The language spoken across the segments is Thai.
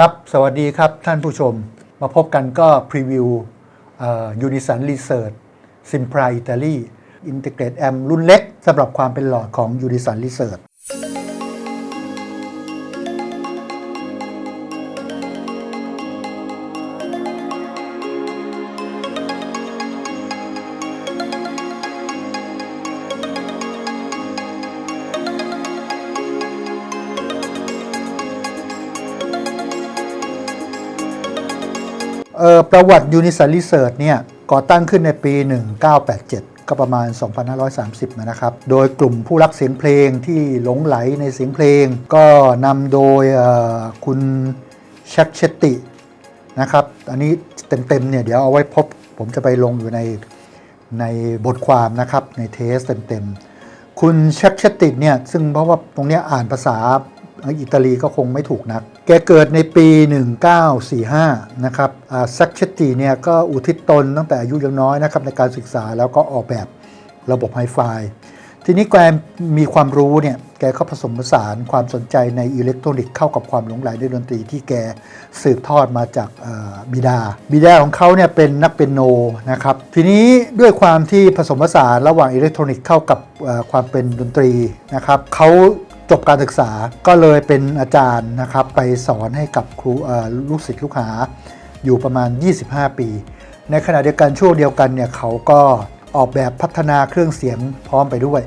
ครับ สวัสดีครับท่านผู้ชม มาพบกันก็พรีวิวยูนิสันรีเสิร์ชซิมพราอิตาลีอินทิเกรตแอมรุ่นเล็กสำหรับความเป็นหลอดของยูนิสันรีเสิร์ช ประวัติยูนิสันรีเซิร์ชเนี่ยก่อตั้งขึ้นในปี 1987 ก็ประมาณ 2530 นะครับ โดยกลุ่มผู้รักเสียงเพลงที่หลงไหลในเสียงเพลง ก็นำโดยออคุณชักเชตินะครับ อันนี้เต็มๆเนี่ยเดี๋ยวเอาไว้พบผมจะไปลงอยู่ในในบทความนะครับในเทสเต็มๆ คุณชักเชติเนี่ยซึ่งเพราะว่าตรงนี้อ่านภาษาอิตาลีก็คงไม่ถูกนัก กเกิดในปี 1945 นะครับซักเชตติเนี่ยก็อุทิศตนตั้งแต่อายุยังน้อยนะครับในการศึกษาแล้วก็ออกแบบระบบไฮไฟ ทีนี้แกมีความรู้เนี่ยแกก็ผสมผสานความสนใจในอิเล็กทรอนิกส์เข้ากับความหลงใหลในดนตรีที่แกสืบทอดมาจากบิดา บิดาของเขาเนี่ยเป็นนักเปียโนนะครับ ทีนี้ด้วยความที่ผสมผสานระหว่างอิเล็กทรอนิกส์เข้ากับความเป็นดนตรีนะครับเขา จบการศึกษาก็เลยเป็นอาจารย์นะครับไปสอนให้กับครูลูกศิษย์ลูกหาอยู่ประมาณ 25 ปี ในขณะเดียวกันช่วงเดียวกันเนี่ยเขาก็ออกแบบพัฒนาเครื่องเสียงพร้อมไปด้วย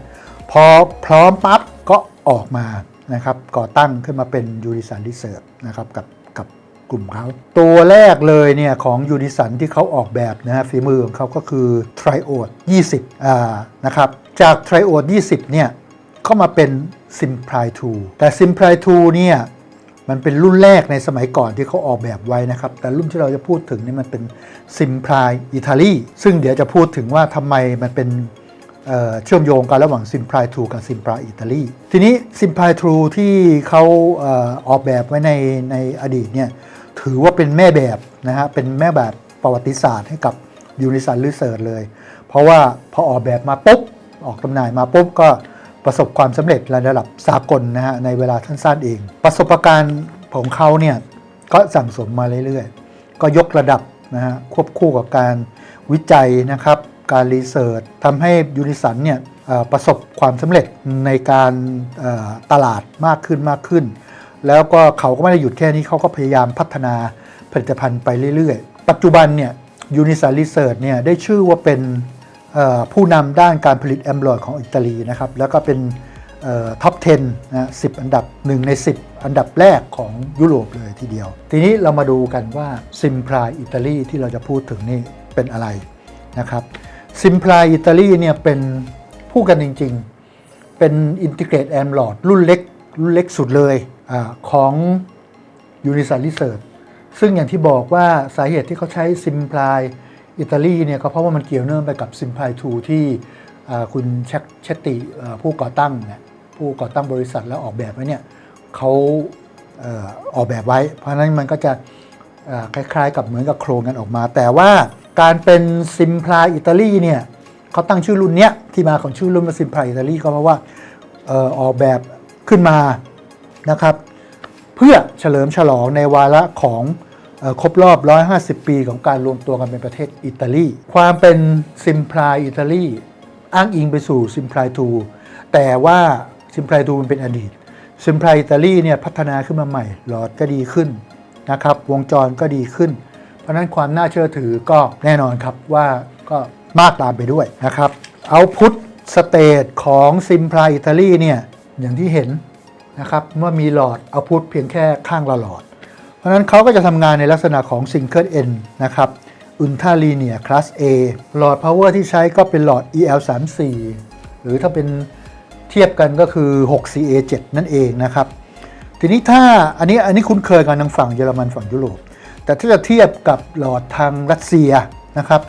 พอพร้อมปั๊บก็ออกมานะครับก่อตั้งขึ้นมาเป็นยูนิสันดิเซอร์นะครับกับกับกลุ่มเขาตัวแรกเลยเนี่ยของยูนิสันที่เขาออกแบบนะฮะฝีมือของเขาก็คือ t r i o d 20อ่านะครับจาก t r i o d 20เนี่ยเข้ามาเป็น s i m p l i 2แต่ s i m p l i 2เนี่ยมันเป็นรุ่นแรกในสมัยก่อนที่เขาออกแบบไว้นะครับ แต่รุ่นที่เราจะพูดถึงนี่มันเป็น s i m p l i อิตาลีซึ่งเดี๋ยวจะพูดถึงว่าทำไมมันเป็นเเชื่อมโยงกันระหว่าง s i m p l i 2กับ s i m p l i อิตาลีทีนี้ s i m p l i 2ที่เขาเออออกแบบไว้ในในอดีตเนี่ยถือว่าเป็นแม่แบบนะฮะเป็นแม่แบบประวัติศาสตร์ให้กับยูนิสันรีเซิร์ชเลย เพราะว่าพอออกแบบมาปุ๊บ ออกจำหน่ายมาปุ๊บก็ ประสบความสำเร็จระดับสากลนะฮะในเวลาสั้นๆเอง ประสบการณ์ของเขาเนี่ยก็สั่งสมมาเรื่อยๆ ก็ยกระดับนะฮะควบคู่กับการวิจัยนะครับ การรีเสิร์ชทำให้ยูนิสันเนี่ยประสบความสำเร็จในการตลาดมากขึ้นมากขึ้น แล้วก็เขาก็ไม่ได้หยุดแค่นี้เขาก็พยายามพัฒนาผลิตภัณฑ์ไปเรื่อยๆ ปัจจุบันเนี่ยยูนิสันรีเสิร์ชเนี่ยได้ชื่อว่าเป็น ผู้นำด้านการผลิตแอมโลยของอิตาลีนะครับ แล้วก็เป็นท็อป 10นะ10 อันดับ 1 ใน 10 อันดับแรกของยุโรปเลยทีเดียว ทีนี้เรามาดูกันว่าซิมพลายอิตาลีที่เราจะพูดถึงนี่เป็นอะไรนะครับซิมพลายอิตาลีเนี่ยเป็นผู้กันจริง ๆ เป็นอินทิเกรตแอมโลดรุ่นเล็กรุ่นเล็กสุดเลยอของยูนิสันรีเซิร์ชซึ่งอย่างที่บอกว่าสาเหตุที่เขาใช้ซิมพลาย อิตาลีเนี่ยก็เพราะว่ามันเกี่ยวเนื่องไปกับซิมพลาย2ที่คุณเชชตติผู้ก่อตั้งเนี่ยผู้ก่อตั้งบริษัทแล้วออกแบบไว้เนี่ยเขาเออกแบบไว้ เพราะฉะนั้นมันก็จะคล้ายๆ กับเหมือนกับโครงกันออกมา แต่ว่าการเป็นซิมพลายอิตาลีเนี่ยเขาตั้งชื่อรุ่นเนี้ยที่มาของชื่อรุ่นว่าซิมพลายอิตาลีก็เพราะว่าออกแบบขึ้นมานะครับ เพื่อเฉลิมฉลองในวาระของ ครบรอบ 150 ปีของการรวมตัวกันเป็นประเทศอิตาลี ความเป็นซิมพลายอิตาลีอ้างอิงไปสู่ซิมพลายทูแต่ว่าซิมพลายทูมันเป็นอดีต ซิมพลายอิตาลีเนี่ยพัฒนาขึ้นมาใหม่ หลอดก็ดีขึ้นนะครับ วงจรก็ดีขึ้น เพราะนั้นความน่าเชื่อถือก็แน่นอนครับว่าก็มากตามไปด้วยนะครับ เอาพุทสเตทของซิมพลายอิตาลีเนี่ยอย่างที่เห็นนะครับเมื่อมีหลอดเอาพุทเพียงแค่ข้างละหลอด เพราะนั้นเขาก็จะทำงานในลักษณะของ Single N นะครับ Ultra Linear Class A หลอดพาวเวอร์ที่ใช้ก็เป็นหลอด EL34 หรือถ้าเป็นเทียบกันก็คือ 6CA7 นั่นเองนะครับ ทีนี้ถ้าอันนี้อันนี้คุ้นเคยกันทางฝั่งเยอรมันฝั่งยุโรป แต่ถ้าจะเทียบกับหลอดทางรัสเซียนะครับ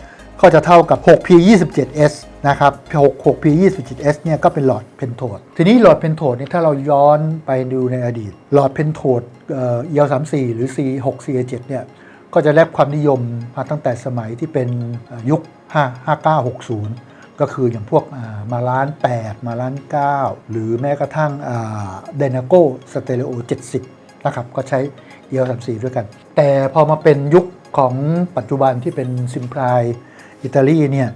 ก็จะเท่ากับ 6P27S นะครับ 6P27S เนี่ยก็เป็นหลอดเพนโทด ทีนี้หลอดเพนโทดเนี่ยถ้าเราย้อนไปดูในอดีต หลอดเพนโทดเอ่อ EL34 หรือ C6C7 เนี่ยก็จะได้รับความนิยมมาตั้งแต่สมัยที่เป็นยุค5 5960 ก็คืออย่างพวกมาล้าน 8 มาล้าน 9 หรือแม้กระทั่งเดนาโกสเตเลโอ70 นะครับ ก็ใช้ EL34 ด้วยกัน แต่พอมาเป็นยุคของปัจจุบันที่เป็นซิมพลาย อิตาลีเนี่ย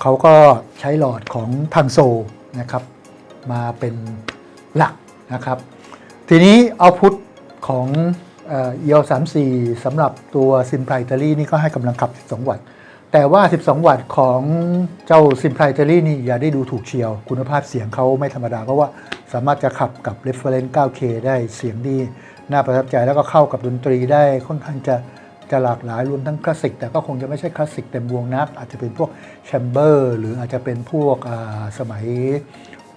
เขาก็ใช้หลอดของทางโซนะครับมาเป็นหลักนะครับ ทีนี้เอาพุทของเอ่อ EL34 สำหรับตัวซิมไพลายอิตาลีนี่ก็ให้กำลังขับ 12 วัตต์ แต่ว่า 12 วัตต์ของเจ้าซิมไพลายอิตาลีนี่อย่าได้ดูถูกเชียว คุณภาพเสียงเขาไม่ธรรมดา เพราะว่าสามารถจะขับกับ reference 9K ได้เสียงดี น่าประทับใจแล้วก็เข้ากับดนตรีได้ค่อนข้างจะ จะหลากหลายรวมทั้งคลาสสิกแต่ก็คงจะไม่ใช่คลาสสิกเต็มวงนัก อาจจะเป็นพวกแชมเบอร์หรืออาจจะเป็นพวกสมัย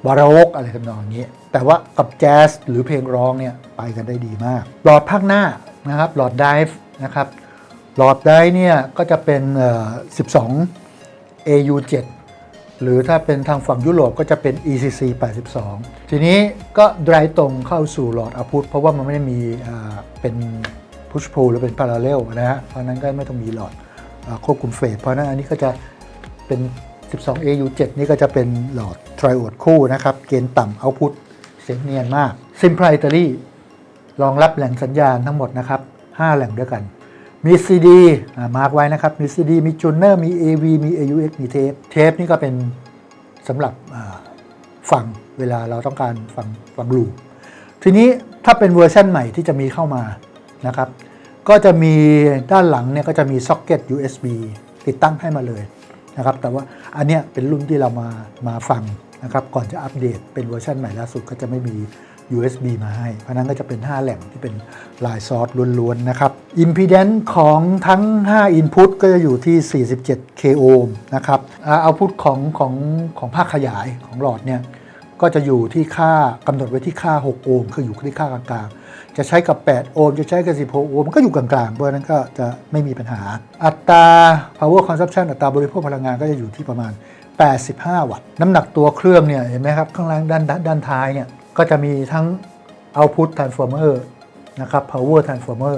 บารกอะไรทำนองนี้ แต่ว่ากับแจ๊สหรือเพลงร้องเนี่ยไปกันได้ดีมาก หลอดภาคหน้านะครับหลอดไดฟ์นะครับหลอดไดฟ์เนี่ยก็จะเป็น 12 AU7 หรือถ้าเป็นทางฝั่งยุโรปก็จะเป็น ECC 82 ทีนี้ก็ดรตรงเข้าสู่หลอดอาพุทเพราะว่ามันไม่ได้มีเป็น พุช p ู l หรือเป็นพาราเรลนะฮะเพราะนั้นก็ไม่ต้องมีหลอดควบคุมเฟสเพราะนั้นอันนี้ก็จะเป็น 12 AU7 นี่ก็จะเป็นหลอดไทรโอดคู่นะครับ เกณฑ์ต่ำเอาพุทเสียงเนียนมากซิมไพล i อิตาลีรองรับแหล่งสัญญาณทั้งหมดนะครับ 5 แหล่งด้วยกัน มี CD มาร์กไว้นะครับ มี CD มีจูเนอร์มี AV มี AUX มีเทปเทปนี่ก็เป็นสำหรับฟังเวลาเราต้องการฟังฟังลูทีนี้ถ้าเป็นเวอร์ชันใหม่ที่จะมีเข้ามานะครับ ก็จะมีด้านหลังเนี่ยก็จะมีซ็อกเก็ต USB ติดตั้งให้มาเลยนะครับ แต่ว่าอันเนี้ยเป็นรุ่นที่เรามามาฟังนะครับ ก่อนจะอัปเดตเป็นเวอร์ชันใหม่ล่าสุดก็จะไม่มี USB มาให้ เพราะนั้นก็จะเป็น 5 แหล่งที่เป็นลายซอสล้วนๆนะครับ Impedance ของทั้ง 5 Input ก็จะอยู่ที่ 47 k ohm นะครับเอาพุทของของของภาคขยายของหลอดเนี่ยก็จะอยู่ที่ค่ากำหนดไว้ที่ค่า 6 โอห์มคืออยู่ที่ค่ากลางๆ จะใช้กับ 8 โอห์มจะใช้กับ 16 โอห์มก็อยู่กลางๆ เพราะนั้นก็จะไม่มีปัญหา อัตรา power consumption อัตราบริโภคพลังงานก็จะอยู่ที่ประมาณ 85 วัตต์ น้ำหนักตัวเครื่องเนี่ยเห็นไหมครับ ข้างล่างด้านด้านด้านท้ายเนี่ยก็จะมีทั้ง output transformer นะครับ power transformer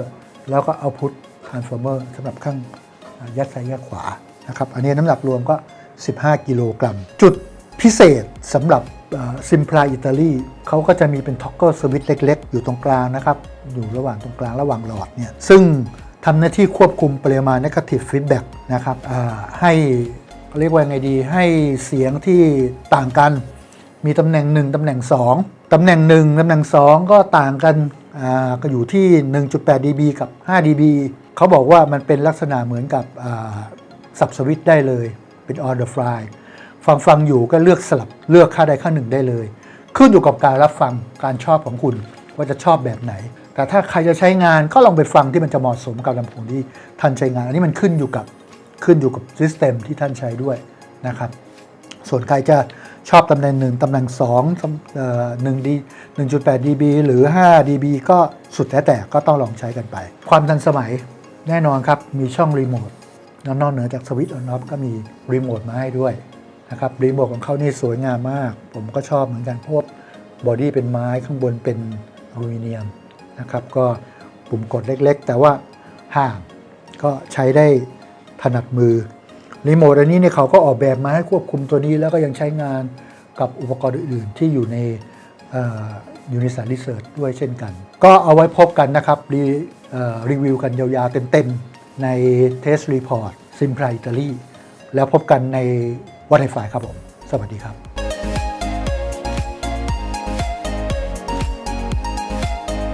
แล้วก็ output transformer สำหรับข้างยัดซ้ายยัดขวานะครับอันนี้น้ำหนักรวมก็ 15 กิโลกรัมจุด พิเศษสำหรับซิมพลายอิตาลีเขาก็จะมีเป็นท็อกเกอร์สวิตเล็ก ๆ อยู่ตรงกลางนะครับ อยู่ระหว่างตรงกลางระหว่างหลอดเนี่ยซึ่งทำหน้าที่ควบคุมปริมาณ negative feedback นะครับให้เรียกว่าไงดีให้เสียงที่ต่างกัน มีตำแหน่ง 1 ตำแหน่ง 2 ตำแหน่ง 1 ตำแหน่ง 2 ก็ต่างกันก็อยู่ที่ 1.8 dB กับ 5 dB เขาบอกว่ามันเป็นลักษณะเหมือนกับสับสวิตช์ได้เลยเป็น on the fly ฟังฟังอยู่ก็เลือกสลับเลือกค่าใดค่าหนึ่งได้เลย ขึ้นอยู่กับการรับฟังการชอบของคุณว่าจะชอบแบบไหน แต่ถ้าใครจะใช้งานก็ลองไปฟังที่มันจะเหมาะสมกับลำโพงที่ท่านใช้งาน อันนี้มันขึ้นอยู่กับขึ้นอยู่กับซิสเต็มที่ท่านใช้ด้วยนะครับส่วนใครจะชอบตำแหน่งหนึ่งตำแหน่ง2หนึ่งดี1.8 dB หรือ5 dB ก็สุดแต่แต่ก็ต้องลองใช้กันไป ความทันสมัยแน่นอนครับ มีช่องรีโมทนอกเหนือจากสวิตช์ออนออฟก็มีรีโมทมาให้ด้วย นะครับรีโมทของเขานี่สวยงามมาก ผมก็ชอบเหมือนกันเพราะบอดี้เป็นไม้ข้างบนเป็นอลูมิเนียมนะครับ ก็ปุ่มกดเล็กๆ แต่ว่าห่างก็ใช้ได้ถนัดมือรีโมทอันนี้เนี่ยเขาก็ออกแบบมาให้ควบคุมตัวนี้แล้วก็ยังใช้งานกับอุปกรณ์อื่นๆ ที่อยู่ในยูนิส r รีเสิร์ชด้วยเช่นกัน ก็เอาไว้พบกันนะครับรีรีวิวกันยาวๆเต็มๆใน Test Report ซิมพล i อิตาลีแล้วพบกันใน วัดไอไฟครับผม สวัสดีครับ